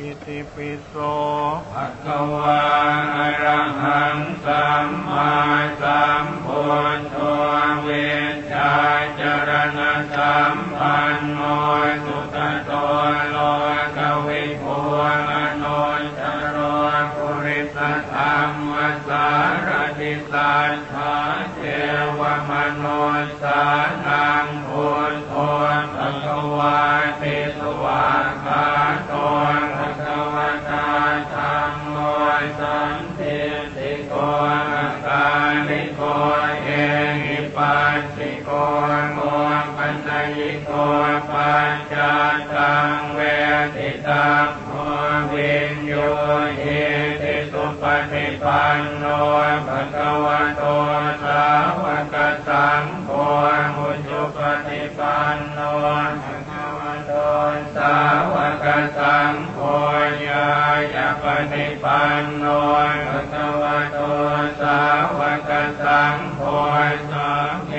อิติปิโสภะคะวาอะระหังสัมมาสัมพุทโธเวชาจรณะสัมปันโนสุตโตโลกวิภูมโนจโรปุริสธรรมสารติสัทธาเทวมโนสา ปัสสิโกโมปัญญิโกปัจจตังเวทิตังโมวินโยเอติสุปฏิปันโนภะคะวะโตสาวกสังโฆมุจุปฏิปันโนภะคะวะโตสาวกสังโฆญายาปฏิปันโนภะคะ โทสัเอ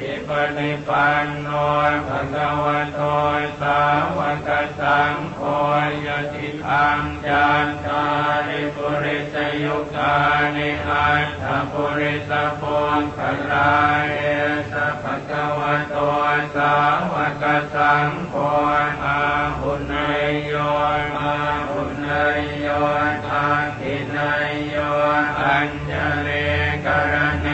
ติปนิปันโนภะคะวะโตสาวกสังโฆยติทังจานตาริปุริสยุกานิอัตถปุริสปุณคลาเอสภะคะวะโตสาวกสังโฆอาหุนายนอาหุนายนอาทินายนอัญญเลกรณ